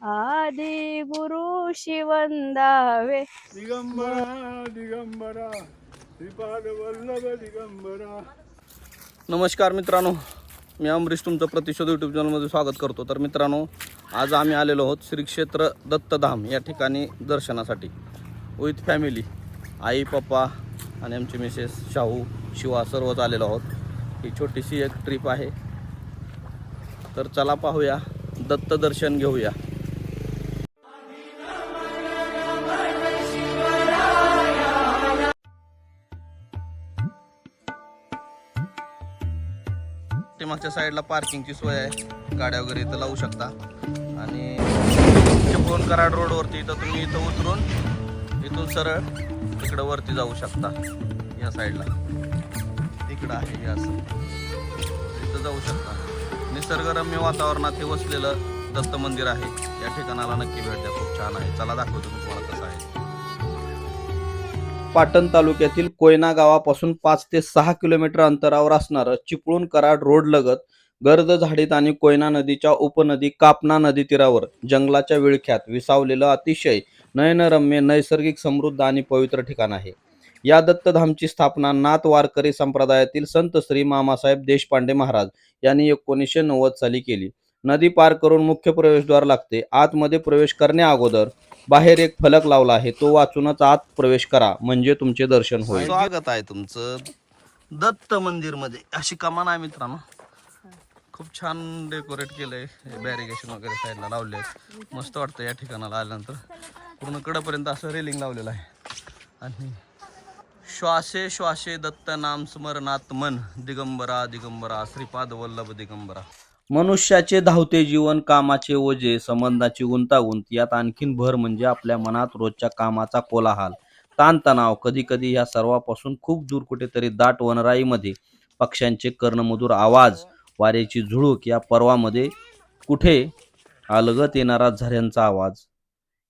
आदि गुरु शिवंदावे दिगंबरा दिगंबरा श्रीपाद वल्लभ दिगंबरा। नमस्कार मित्रांनो मी अमरीश तुमचं प्रतिशोध यूट्यूब चॅनलमध्ये स्वागत करतो. तर मित्रांनो आज आम्ही आलेलो आहोत श्री क्षेत्र दत्तधाम या ठिकाणी दर्शनासाठी. विथ फॅमिली आई पप्पा आणि आमचे मिसेस शाहू शिवा सर्वच आलेलो आहोत. ही छोटीशी एक ट्रिप आहे. तर चला पाहूया दत्त दर्शन घेऊया. मागच्या साईडला पार्किंगची सोय आहे. गाड्या वगैरे इथं लावू शकता. आणि चिपळूण कराड रोडवरती इथं तुम्ही इथं उतरून इथून सरळ इकडं वरती जाऊ शकता. या साईडला. इकडं आहे हे असं. इथं जाऊ शकता. निसर्गरम्य वातावरणात हे वसलेलं दत्त मंदिर आहे. या ठिकाणाला नक्की भेट द्या. खूप छान आहे. चला दाखवतो तुम्हाला कसं आहे. पाटण तालुक्यातील कोयना गावापासून पाच ते सहा किलोमीटर अंतरावर असणारं चिपळूण कराड रोड लगत गर्द झाडीत आणि कोयना नदीच्या उपनदी कापना नदी तीरावर जंगलाच्या विळख्यात विसावलेलं अतिशय नयनरम्य नैसर्गिक समृद्ध आणि पवित्र ठिकाण आहे. या दत्तधामची स्थापना नाथ वारकरी संप्रदायातील संत श्री मामासाहेब देशपांडे महाराज यांनी एकोणीसशे नव्वद साली केली. नदी पार करून मुख्य प्रवेशद्वार लागते. आतमध्ये प्रवेश करण्या अगोदर बाहेर एक फलक लावला आहे. तो वाचूनच आत प्रवेश करा. म्हणजे तुमचे दर्शन होईल. स्वागत आहे तुमचं दत्त मंदिरमध्ये अशी कमान आहे मित्रांनो. खूप छान डेकोरेट केलंय. बॅरिगेशन वगैरे साईडला लावले मस्त वाटतं या ठिकाणाला आल्यानंतर. पूर्ण कडपर्यंत असं रेलिंग लावलेलं आहे. आणि श्वासे श्वासे दत्त नाम स्मरणात मन. दिगंबरा दिगंबरा. श्रीपाद वल्लभ दिगंबरा. मनुष्याचे धावते जीवन कामाचे ओझे संबंधाची गुंतागुंत यात आणखीन भर म्हणजे आपल्या मनात रोजच्या कामाचा कोलाहाल. ताणतणाव कधी कधी या सर्वापासून खूप दूर कुठेतरी दाट वनराईमध्ये पक्ष्यांचे कर्णमधुर आवाज वाऱ्याची झुळूक या पर्वामध्ये कुठे अलगत येणारा झऱ्यांचा आवाज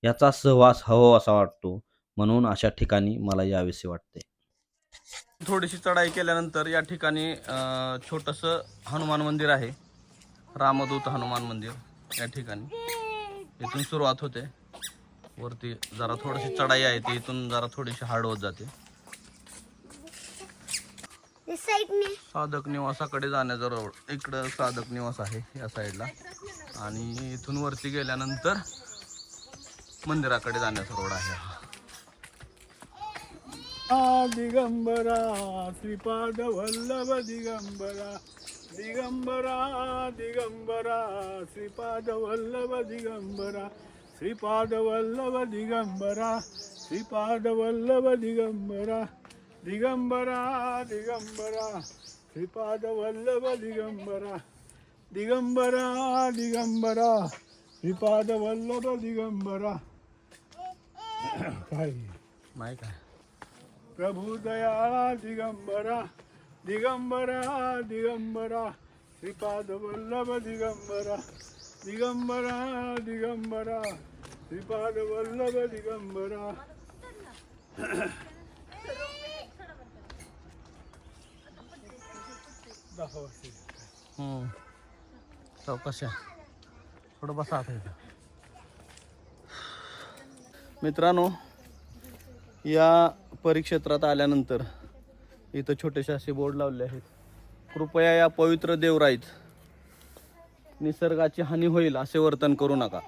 याचा सहवास हवा असा वाटतो. म्हणून अशा ठिकाणी मला यावेसे वाटते. थोडीशी चढाई केल्यानंतर या ठिकाणी छोटंसं हनुमान मंदिर आहे. रामदूत हनुमान मंदिर या ठिकाणी. इथून सुरुवात होते. वरती जरा थोडीशी चढाई आहे ती इथून जरा थोडीशी हार्ड होत जाते. साधक निवासाकडे जाण्याजवळ इकडं साधक निवास आहे या साईडला आणि इथून वरती गेल्यानंतर मंदिराकडे जाण्याचा रोड आहे हा. दिगंबरा श्रीपाद वल्लभ दिगंबरा. दिगंबरा दिगंबरा श्रीपाद वल्लभ दिगंबरा श्रीपाद वल्लभ दिगंबरा श्रीपाद वल्लभ दिगंबरा दिगंबरा दिगंबरा श्रीपाद वल्लभ दिगंबरा दिगंबरा दिगंबरा श्रीपाद वल्लभ दिगंबरा। काय? माहीत आहे प्रभु दयाळा दिगंबरा। दिगंबरा दिगंबरा श्रीपाद वल्लभ दिगंबरा दिगंबरा दिगंबरा। श्रीपाद वल्लभ दिगंबरा चौकशा थोडं बसा आता मित्रांनो या परिक्षेत्रात आल्यानंतर इथं छोटेसे असे बोर्ड लावले आहेत. कृपया या पवित्र देवराईत निसर्गाची हानी होईल असे वर्तन करू नका.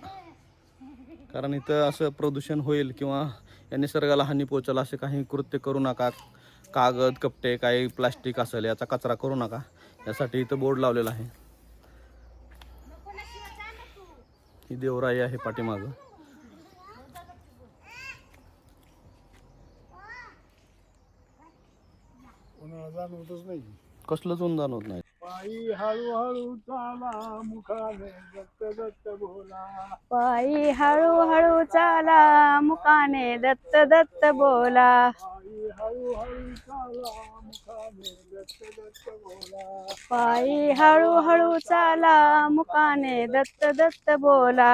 कारण इथं असं प्रदूषण होईल किंवा या निसर्गाला हानी पोचेल असे काही कृत्य करू नका. कागद कपटे काही प्लास्टिक असेल याचा कचरा करू नका. यासाठी इथं बोर्ड लावलेला आहे. ही देवराई आहे पाठीमागं. जाणवतच नाही. कसलंच ऊन जाणवत नाही. पायी हळूहळू चाला मुखाने दत्त दत्त बोला. पायी हळूहळू चाला मुकाने दत्त दत्त बोला. पायी हळूहळू चाला मुखाने दत्त दत्त बोला. पायी हळूहळू चाला मुकाने दत्त दत्त बोला.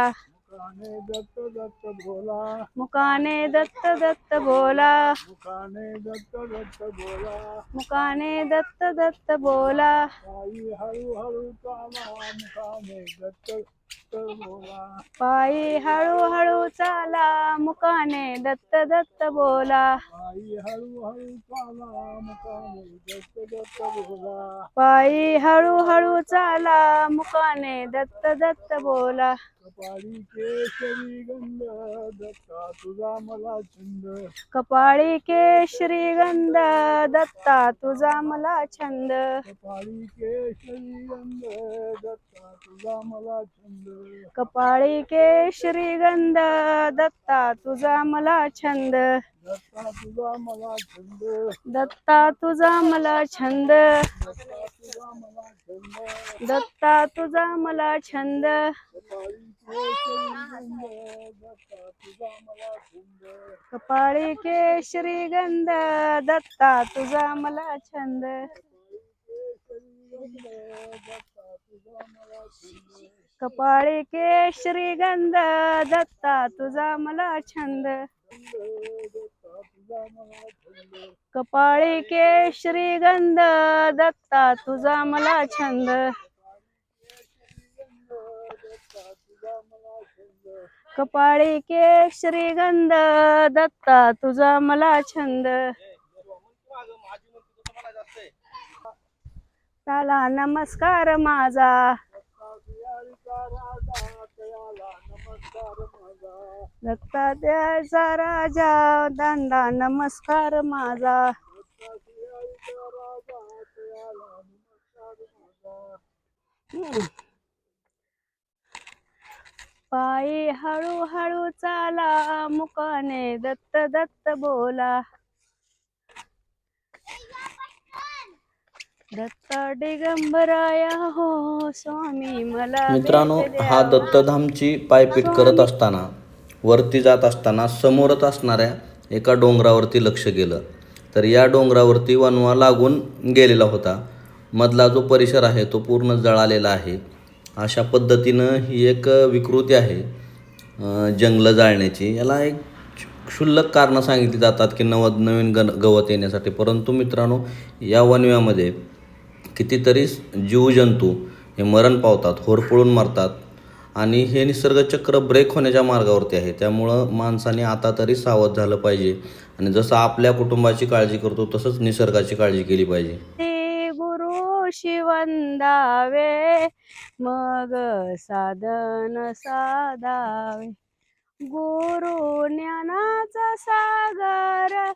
मुखाने दत्त दत्त बोला. मुकाने दत्त दत्त बोला. मुखाने दत्त दत्त बोला. मुकाने दत्त दत्त बोला. पायी हळूहळू चाला मुखाने दत्त दत्त बोला. पायी हळूहळू चाला मुकाने दत्त दत्त बोला. आई हळूहळू चाला मुकाने दत्त दत्त बोला. पायी हळूहळू चाला मुकाने दत्त दत्त बोला. कपाळी केशरी गंध दत्ता तुझा मला छंद. कपाळी केशरी गंध दत्ता तुझा मला छंद. कपाळी केशरी गंध दत्ता तुझा मला छंद. कपाळी केशरी गंध दत्ता तुझा मला छंद. दत्ता तुझा मला छंद. दत्ता तुझा मला छंद. कपाळी केशरी गंध. दत्ता तुझा मला छंद. कपाळी केशरी गंध दत्ता तुझा मला छंद. कपाळी केशरी गंध दत्ता तुझा मला छंद. कपाळी केशरी गंध दत्ता तुझा मला छंद. चला नमस्कार माझा. दत्ता द्यायचा राजा दांडा नमस्कार माझा पायी हळूहळू चाला मुकाने दत्त दत्त बोला. दत्त दिगंबराया हो स्वामी मला मित्रांनो हा. दत्तधामची पायपीट करत असताना वरती जात असताना समोरच असणाऱ्या एका डोंगरावरती लक्ष गेलं. तर या डोंगरावरती वनवा लागून गेलेला होता. मधला जो परिसर आहे तो पूर्ण जळालेला आहे. अशा पद्धतीनं ही एक विकृती आहे जंगलं जाळण्याची. याला एक क्षुल्लक कारणं सांगितली जातात की नव नवीन गण गवत येण्यासाठी. परंतु मित्रांनो या वनव्यामध्ये कितीतरी जीवजंतू हे मरण पावतात होरपळून मरतात. आणि हे निसर्गचक्र ब्रेक होण्याच्या मार्गावरती आहे. त्यामुळं माणसाने आता तरी सावध झालं पाहिजे. आणि जसं आपल्या कुटुंबाची काळजी करतो तसंच निसर्गाची काळजी केली पाहिजे. गुरु शिवंदावे मग साधन साधावे. गुरु ज्ञानाचा सागर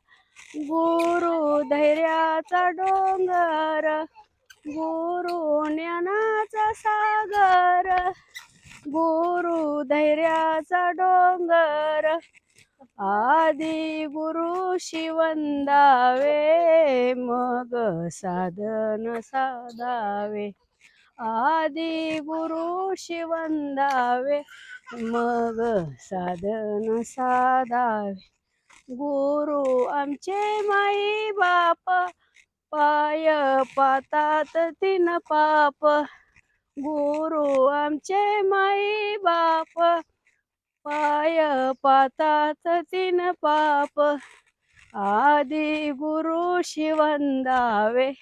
गुरु धैर्याचा डोंगर. गुरु ज्ञानाचा सागर गुरु धैर्याचा डोंगर. आदि गुरु शिवंदावे मग साधन साधावे. आदि गुरु शिवंदावे मग साधन साधावे. गुरु आमचे माई बाप पाय पातात तीन पाप. गुरु आमचे माई बाप. पाय पातात तीन पाप. आदि गुरु शिवंदावे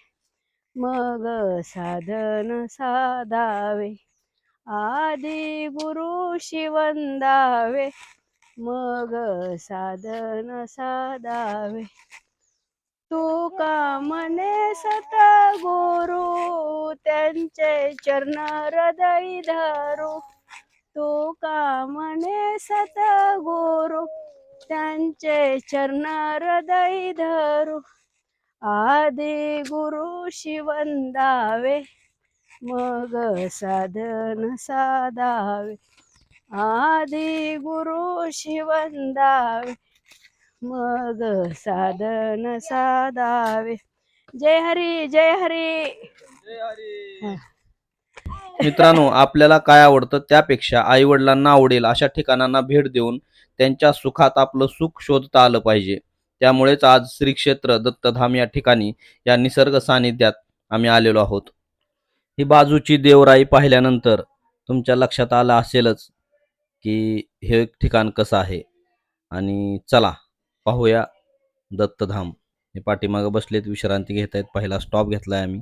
मग साधन साधावे. आदि गुरु शिवंदावे मग साधन साधावे. तू का म्हणे सत गुरु? त्यांचे चरण हृदय धरू. तू का म्हणे सत गुरु? त्यांचे चरण हृदय धरू. आदि गुरु शिवंदावे मग साधन साधावे. आदि गुरु शिवंदावे मग साधन साधावे जय हरी जय हरी. मित्रांनो आपल्याला काय आवडतं त्यापेक्षा आई वडिलांना आवडेल अशा ठिकाणांना भेट देऊन त्यांच्या सुखात आपलं सुख शोधता आलं पाहिजे. त्यामुळेच आज श्री क्षेत्र दत्तधाम या ठिकाणी या निसर्ग सानिध्यात आम्ही आलेलो आहोत. ही बाजूची देवराई पाहिल्यानंतर तुमच्या लक्षात आलं असेलच की हे ठिकाण कसं आहे. आणि चला पाहूया दत्तधाम. हे पाठीमागं बसलेत विश्रांती घेत आहेत पहिला स्टॉप घेतलाय आम्ही.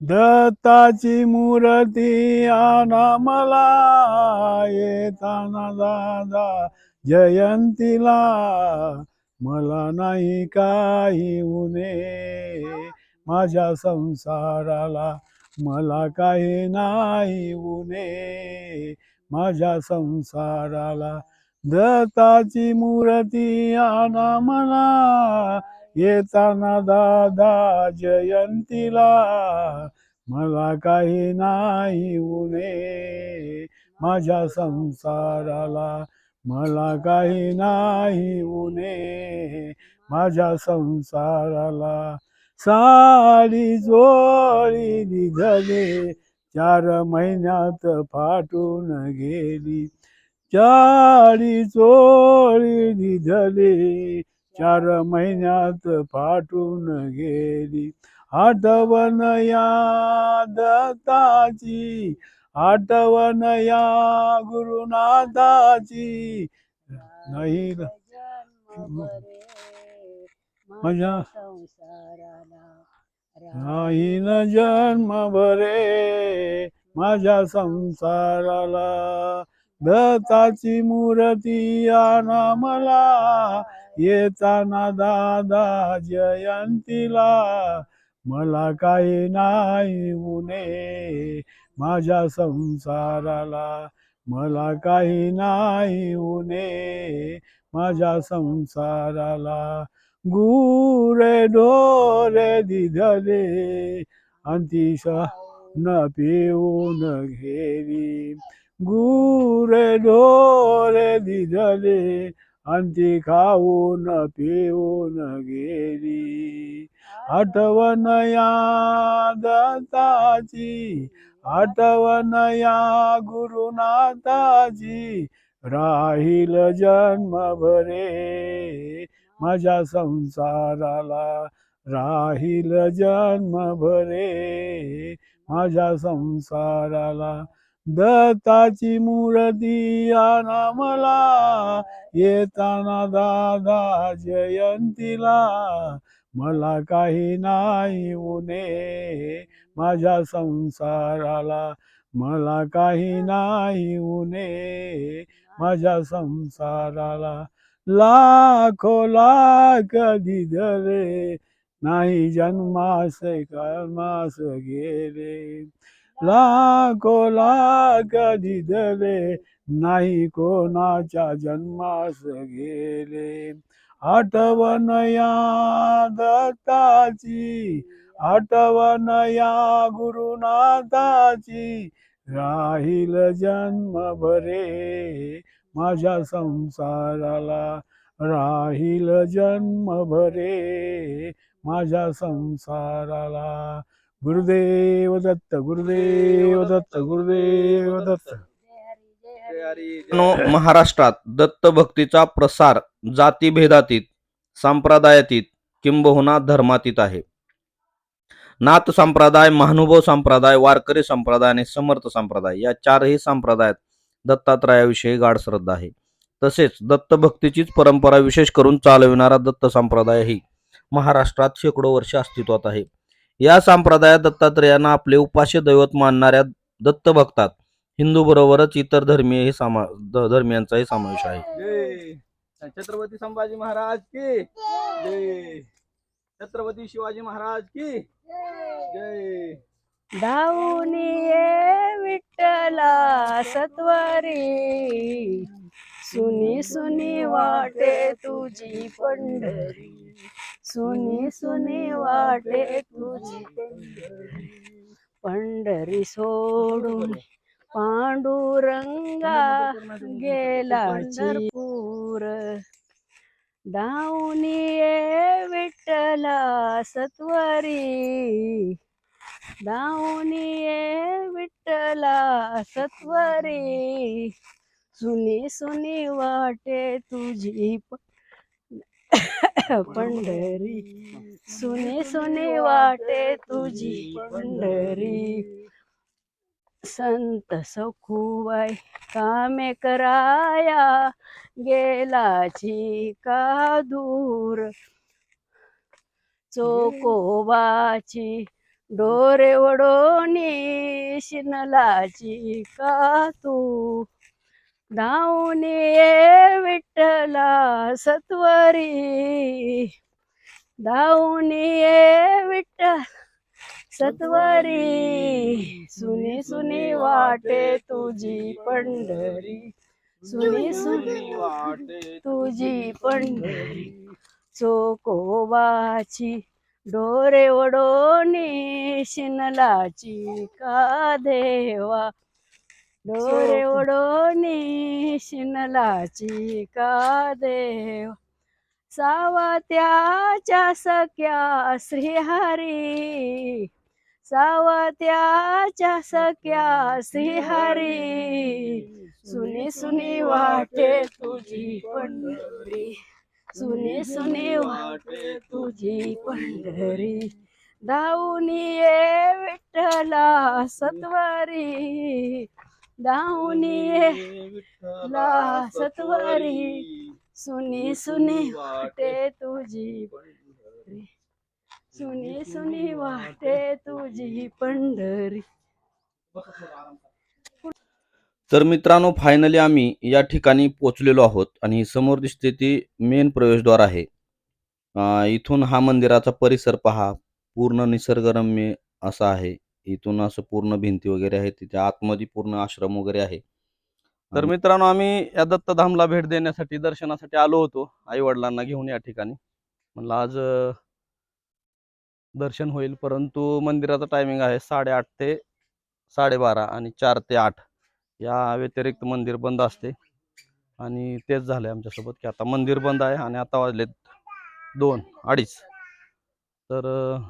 दत्ताची मूर्ती आणा मला येताना दादा जयंतीला. मला नाही काही उणे माझ्या संसाराला मला काही नाही उणे माझ्या संसाराला दत्ताची मूर्ती आणा मला येताना दादा जयंतीला. मला काही नाही उणे माझ्या संसाराला. मला काही नाही उणे माझ्या संसाराला. साडी जोडी निघले. चार महिन्यात फाटून गेली. चाडी चोळी निघाली चार महिन्यात फाटून गेली. आठवण या दत्ताची आठवण या गुरुनाथाची. नाही नाही न जन्म भरे माझ्या संसाराला दत्ताची मूर्ती आणा मला येताना दादा जयंतीला. मला काही नाही उणे माझ्या संसाराला. मला काही नाही उणे माझ्या संसाराला. गुरे डोरे दिधले अंतिश न पिऊन घेरी. गुरे डोरे दिधले अंती खाऊन पिऊन गेली. आठवण या दत्ताची आठवण या गुरुनाथाची राहील जन्म भरे माझ्या संसाराला राहील जन्म भरे माझ्या संसाराला दत्ताची मूर्ती आणा मला येताना दादा जयंतीला. मला काही नाही उणे माझ्या संसाराला. मला काही नाही उणे माझ्या संसाराला. लाखो लाख रे नाही जन्मास कर्मास गेले. लागो लाग दिदले नाही कोणाच्या जन्मास गेले. आठवण या दत्ताची आठवण या गुरुनाथाची राहील जन्म भरे माझ्या संसाराला. राहील जन्म भरे माझ्या संसाराला. गुरुदेव दत्त गुरुदेव दत्त गुरुदेव दत्त. मित्रांनो, महाराष्ट्रात दत्तभक्तीचा प्रसार जातीभेदातीत संप्रदायातीत किंबहुना धर्मातीत आहे. नाथ संप्रदाय महानुभव संप्रदाय वारकरी संप्रदाय आणि समर्थ संप्रदाय या चारही संप्रदायात दत्तात्रयाविषयी गाढ श्रद्धा आहे. तसेच दत्तभक्तीचीच परंपरा विशेष करून चालविणारा दत्त संप्रदाय ही महाराष्ट्रात शेकडो वर्ष अस्तित्वात आहे. या संप्रदायात दत्तात्रेयांना आपले उपास्य दैवत मानणाऱ्या दत्तभक्तात हिंदू बरोबरच इतर धर्मीय समा ध- धर्मियांचाही समावेश आहे. जय. छत्रपती संभाजी महाराज की जय. छत्रपती शिवाजी महाराज की जय. धावून ये विठ्ठला सत्वरी सुनी सुनी वाटे तुझी पंढरी. सुनी सुनी वाटे तुझी. पंढरी सोडून पांडुरंगा गेला पंढरपूर. धावून ये विठ्ठला सत्वरी धावून ये विठ्ठला सत्वरी सुनी सुनी वाटे तुझी पंढरी सुनी सुनी वाटे तुझी पंढरी. संत सखुबाई कामे कराया गेलाची का दूर? चोकोबाची डोरे वडोनी शिनलाची का तू? धावून ये विठ्ठला सत्वरी. धावून ये विठ्ठल सत्वरी. सुनी सुनी वाटे तुझी पंढरी. सुनी सुनी वाटे तुझी पंढरी. चोकोबाची डोरे वडोनी शिनलाची का देवा. डोरे वडोनी शिनलाची का देवा? सावत्याच्या सख्या श्रीहरी सावत्याच्या सख्या श्रीहरी सुनी सुनी वाटे तुझी पंढरी. सुनी सुनी वाटे तुझी पंढरी. धावून ये विठ्ठला सत्वरी. दाऊनी ला सत्वरी सुनी सुनी वाटे तुझी पंढरी. सुनी सुनी वाटे तुझी पंढरी. तर मित्रांनो फायनली आम्ही या ठिकाणी पोचलेलो आहोत आणि समोर दिसते ती मेन प्रवेशद्वार आहे. इथून हा मंदिराचा परिसर पहा. पूर्ण निसर्गरम्य असा आहे. इथून असं पूर्ण भिंती वगैरे आहे तिच्या आतमध्ये पूर्ण आश्रम वगैरे आहे. तर मित्रांनो आम्ही या दत्तधामला भेट देण्यासाठी दर्शनासाठी आलो होतो आई वडिलांना घेऊन या ठिकाणी. म्हणलं आज अं, दर्शन होईल परंतु मंदिराचा टायमिंग आहे साडेआठ ते साडेबारा आणि चार ते आठ. या व्यतिरिक्त मंदिर बंद असते. आणि तेच झालंय आमच्यासोबत की आता मंदिर बंद आहे आणि आता वाजलेत दोन अडीच. तर अं,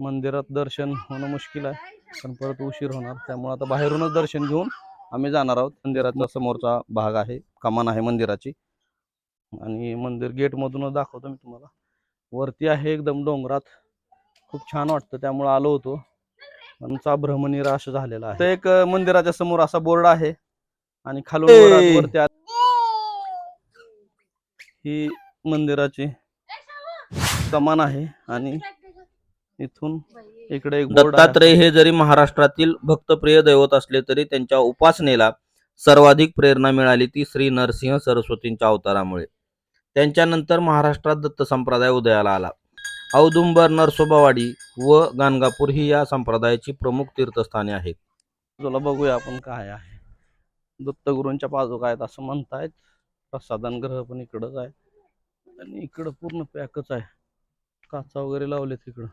मंदिरात दर्शन होणं मुश्किल आहे पण परत उशीर होणार. त्यामुळे आता बाहेरूनच दर्शन घेऊन आम्ही जाणार आहोत. मंदिराचा समोरचा भाग आहे कमान आहे मंदिराची. आणि मंदिर गेटमधूनच दाखवतो मी तुम्हाला. वरती आहे एकदम डोंगरात. खूप छान वाटतं त्यामुळे आलो होतो. आमचा भ्रमनिराश झालेला आहे. एक मंदिराच्या समोर असा बोर्ड आहे आणि खालून वर- वरती ही मंदिराची कमान आहे आणि इथून इकडे दत्तात्रय हे जरी महाराष्ट्रातील भक्तप्रिय दैवत असले तरी त्यांच्या उपासनेला सर्वाधिक प्रेरणा मिळाली ती श्री नरसिंह सरस्वतींच्या अवतारामुळे. त्यांच्यानंतर महाराष्ट्रात दत्त संप्रदाय उदयाला आला. औदुंबर नरसोबावाडी व गाणगापूर ही या संप्रदायाची प्रमुख तीर्थस्थाने आहेत. तुला बघूया आपण काय आहे. दत्तगुरूंच्या पादुका आहेत असं म्हणतायत. प्रसादन ग्रह पण इकडंच आहे. आणि इकडं पूर्ण पॅकच आहे. काचा वगैरे लावलेत इकडं.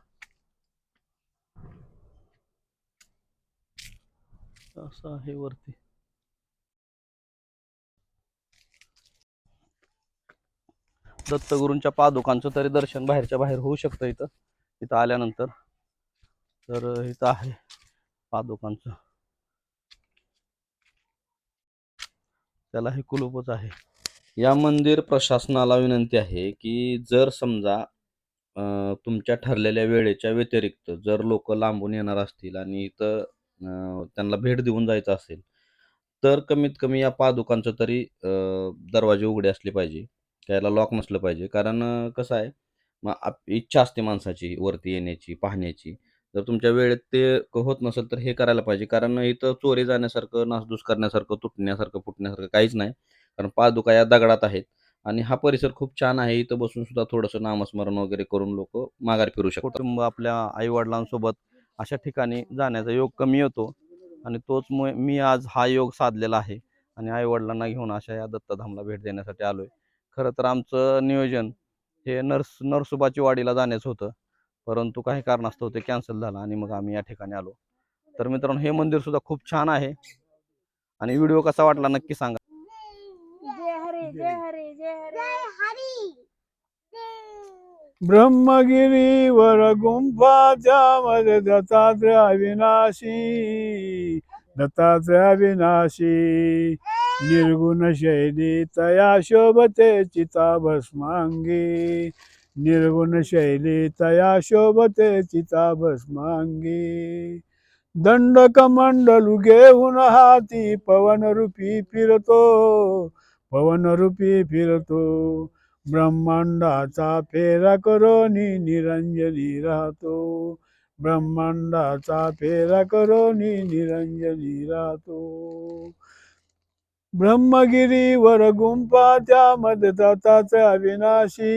असं आहे वरती. दत्तगुरूंच्या पादुकांचं तरी दर्शन बाहेरच्या बाहेर होऊ शकतं इथं. इथं आल्यानंतर. तर इथं आहे पादुकांचं. त्याला हे कुलूपच आहे. या मंदिर प्रशासनाला विनंती आहे की जर समजा तुमच्या ठरलेल्या वेळेच्या व्यतिरिक्त जर लोक लांबून येणार असतील आणि इथं त्यांना भेट देऊन जायचं असेल तर कमीत कमी या पादुकांचं तरी दरवाजे उघडे असले पाहिजे त्याला लॉक नसलं पाहिजे. कारण कसं आहे मग आप- इच्छा असते माणसाची वरती येण्याची पाहण्याची. जर तुमच्या वेळेत ते होत नसेल तर हे करायला पाहिजे. कारण इथं चोरी जाण्यासारखं नासधूस करण्यासारखं तुटण्यासारखं फुटण्यासारखं काहीच नाही. कारण पादुका या दगडात आहेत आणि हा परिसर खूप छान आहे. इथं बसून सुद्धा थोडंसं नामस्मरण वगैरे करून लोक माघार फिरू शकतात. कुटुंब आपल्या आईवडिलांसोबत अशा ठिकाणी जाण्याचा योग कमी येतो आणि तोच मु- मी आज हा योग साधलेला आहे. आणि आई वडिलांना घेऊन अशा या दत्तधामला भेट देण्यासाठी आलोय. खरं तर आमचं नियोजन हे नर्स नरसोबाची वाडीला जाण्याचं होतं. परंतु काही कारणास्तव ते कॅन्सल झालं आणि मग आम्ही या ठिकाणी आलो. तर मित्रांनो हे मंदिर सुद्धा खूप छान आहे. आणि व्हिडिओ कसा वाटला नक्की सांगा. जय हरे. जय हरे. जय हरे. ब्रह्मगिरीवर गुंफाच्या मध्ये दत्तात्रय अविनाशी दत्तात्रय अविनाशी. निर्गुण शैली तया शोभते चिता भस्मांगी निर्गुण शैली तया शोभते चिता भस्मांगी दंडकमंडलू घेऊन हाती पवन रूपी फिरतो पवन रूपी फिरतो. ब्रह्मांडाचा फेरा करोनी निरंजनी राहतो. ब्रह्मांडाचा फेरा करोनी निरंजनी राहतो. ब्रह्मगिरीवर गुंफा त्यामध्ये दत्ताचा अविनाशी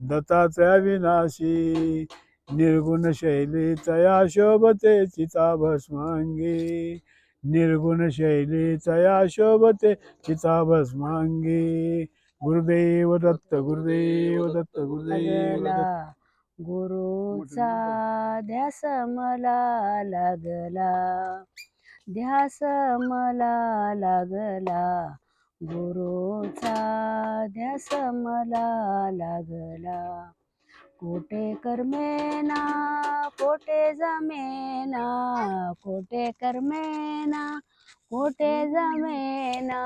दत्ताचा अविनाशी. निर्गुण शैलीचा शोभते चिता भस्मांगी निर्गुण शैलीचा शोभते चिता भस्मांगी गुरुदेव दत्त गुरुदेव दत्त गुरुदेव लागला गुरुचा ध्यास मला लागला. ध्यास मला लागला. गुरुचा ध्यास मला लागला. कोठे कर्मेना कोठे जमेना कोठे कर्मेना कोठे जमेना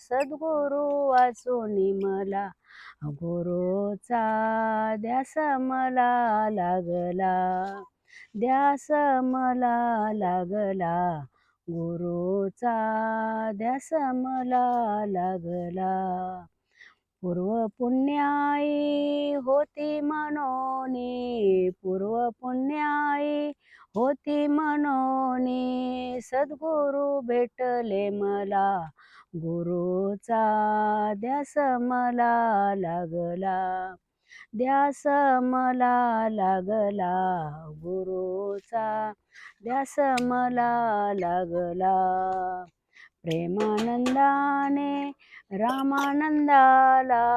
सद्गुरु वाचून मला. गुरुचा द्यास मला लागला. द्यास मला लागला. गुरुचा द्यास मला लागला. पूर्व पुण्याई होती मनोनी पूर्व पुण्याई होती मनोनी. सद्गुरु भेटले मला. गुरुचा ध्यास मला लागला. ध्यास मला लागला. गुरुचा ध्यास मला लागला. प्रेमानंदाने रामानंदाला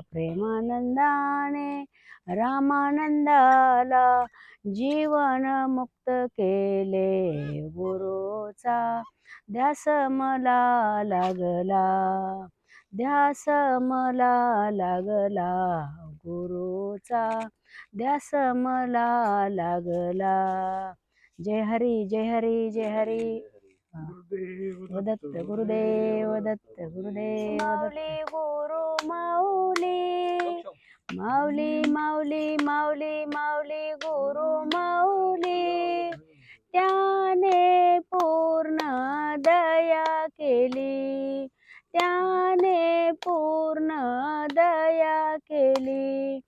प्रेमानंदाने रामानंदाला जीवन मुक्त केले गुरुचा. ध्यास मला लागला ध्यास मला लागला गुरुचा. ध्यास मला लागला. जय हरी जय हरी जय हरी. दत्त गुरुदेव दत्त गुरुदेव गुरु माऊली. माऊली माऊली माऊली माऊली गुरु माऊली. त्याने पूर्ण दया केली. त्याने पूर्ण दया केली.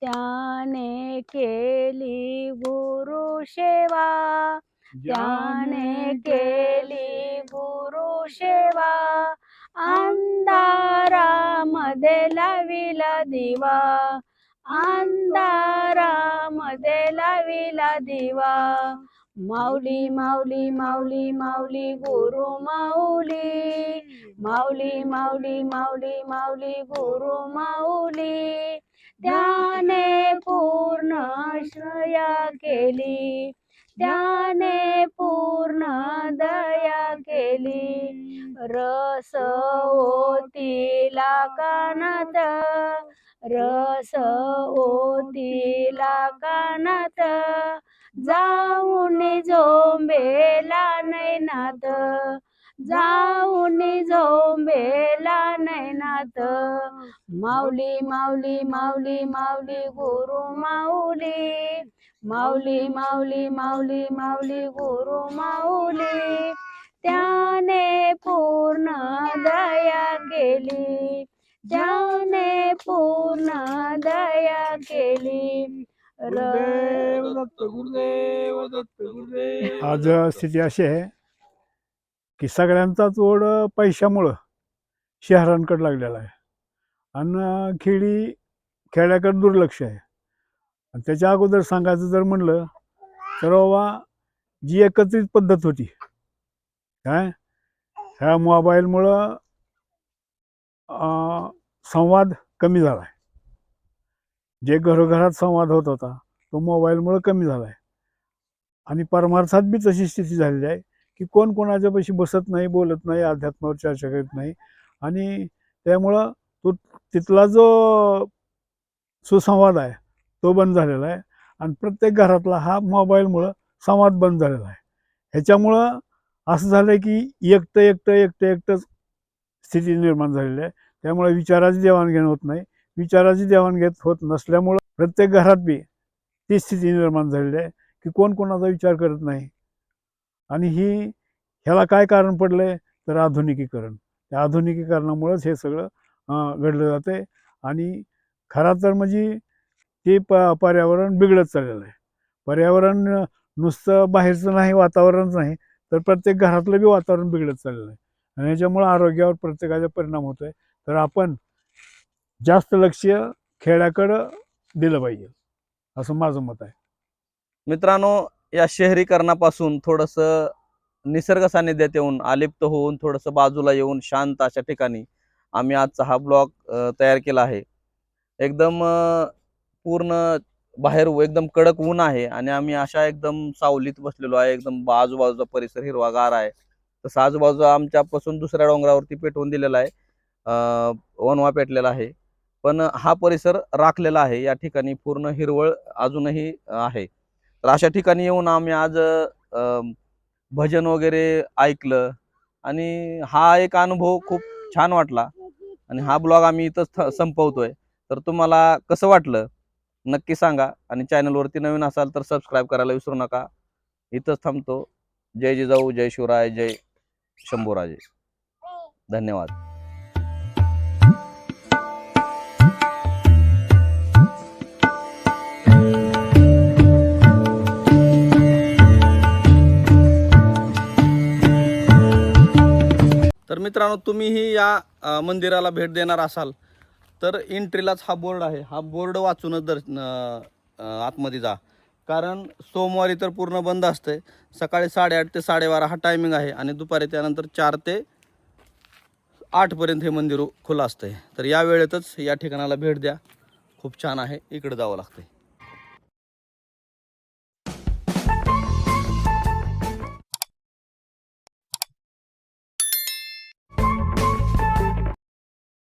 त्याने केली गुरु सेवा. त्याने केली गुरु सेवा. अंधारामध्ये लाविला दिवा. अंधारामध्ये लाविला दिवा. माऊली माऊली माऊली माऊली गुरु माऊली. माऊली माऊली माऊली माऊली गुरु माऊली. त्याने पूर्ण श्रया केली. त्याने पूर्ण दया केली. रस ओतीला कानात रस ओतीला कानात. जाऊन झोंबेला नैनात जाऊन झोंबेला नैनात. माऊली माऊली माऊली माऊली गुरु माऊली. माऊली माऊली माऊली माऊली गुरु माऊली. त्याने पूर्ण दया केली. त्याने पूर्ण दया केली. आज स्थिती अशी आहे की सगळ्यांचाच ओढ पैशामुळं शहरांकडे लागलेला आहे. आणि खेडी खेड्याकडे दुर्लक्ष आहे. आणि त्याच्या अगोदर सांगायचं जर म्हणलं तर बाबा जी एकत्रित पद्धत होती काय? ह्या मोबाईलमुळं संवाद कमी झाला आहे जे घरोघरात संवाद होत होता तो मोबाईलमुळं कमी झाला आहे आणि परमार्थात बी तशी स्थिती झालेली आहे की कोण कोणाच्यापाशी बसत नाही बोलत नाही अध्यात्मावर चर्चा करत नाही. आणि त्यामुळं तो तिथला जो सुसंवाद आहे तो बंद झालेला आहे. आणि प्रत्येक घरातला हा मोबाईलमुळं संवाद बंद झालेला आहे. ह्याच्यामुळं असं झालं आहे की एकटं एकटं एकटं एकटंच स्थिती निर्माण झालेली आहे. त्यामुळे विचाराची देवाणघेवाण होत नाही. विचाराची देवाणघेवाण होत नसल्यामुळं प्रत्येक घरात बी ती स्थिती निर्माण झालेली आहे की कोण कोणाचा विचार करत नाही. आणि ही ह्याला काय कारण पडलं आहे तर आधुनिकीकरण. त्या आधुनिकीकरणामुळंच हे सगळं घडलं जाते आणि खरा तर म्हणजे ते प पर्यावरण बिघडत चाललेलं आहे. पर्यावरण नुसतं बाहेरचं नाही वातावरणच नाही तर प्रत्येक घरातलं बी वातावरण बिघडत चाललेलं आहे. आणि याच्यामुळं आरोग्यावर प्रत्येकाचा परिणाम होतो आहे तर आपण जास्त लक्ष खेळाकडं दिलं पाहिजे असं माझं मत आहे. मित्रांनो या शहरीकरणापासून थोडंसं निसर्ग सानिध्यात येऊन आलिप्त होऊन थोडंसं बाजूला येऊन शांत अशा ठिकाणी आम्ही आजचा हा ब्लॉग तयार केला आहे. एकदम पूर्ण बाहेर एकदम कडक ऊन आहे आणि आम्ही अशा एकदम सावलीत बसलेलो आहे. एकदम आजूबाजूचा परिसर हिरवागार आहे. तसं आजूबाजूला आमच्यापासून दुसऱ्या डोंगरावरती पेटवून दिलेला आहे. वनवा पेटलेला आहे. पण हा परिसर राखलेला आहे. या ठिकाणी पूर्ण हिरवळ अजूनही आहे. तर अशा ठिकाणी येऊन आम्ही आज भजन वगैरे ऐकलं आणि हा एक अनुभव खूप छान वाटला. आणि हा ब्लॉग आम्ही इथंच संपवतोय. तर तुम्हाला कसं वाटलं? नक्की सांगा. आणि चॅनलवरती नवीन असाल तर सबस्क्राईब करायला विसरू नका. इथंच थांबतो. जय जिजाऊ जय शिवराय जय शंभूराजे. धन्यवाद. तर मित्रांनो तुम्हीही या मंदिराला भेट देणार असाल. तर एंट्रीलाच हा बोर्ड आहे. हा बोर्ड वाचूनच दर आतमध्ये जा. कारण सोमवारी तर पूर्ण बंद असते सकाळी साडेआठ ते साडेबारा हा टायमिंग आहे आणि दुपारी त्यानंतर चार ते आठपर्यंत हे मंदिर खुलं असतं तर या वेळेतच या ठिकाणाला भेट द्या. खूप छान आहे. इकडं जावं लागतं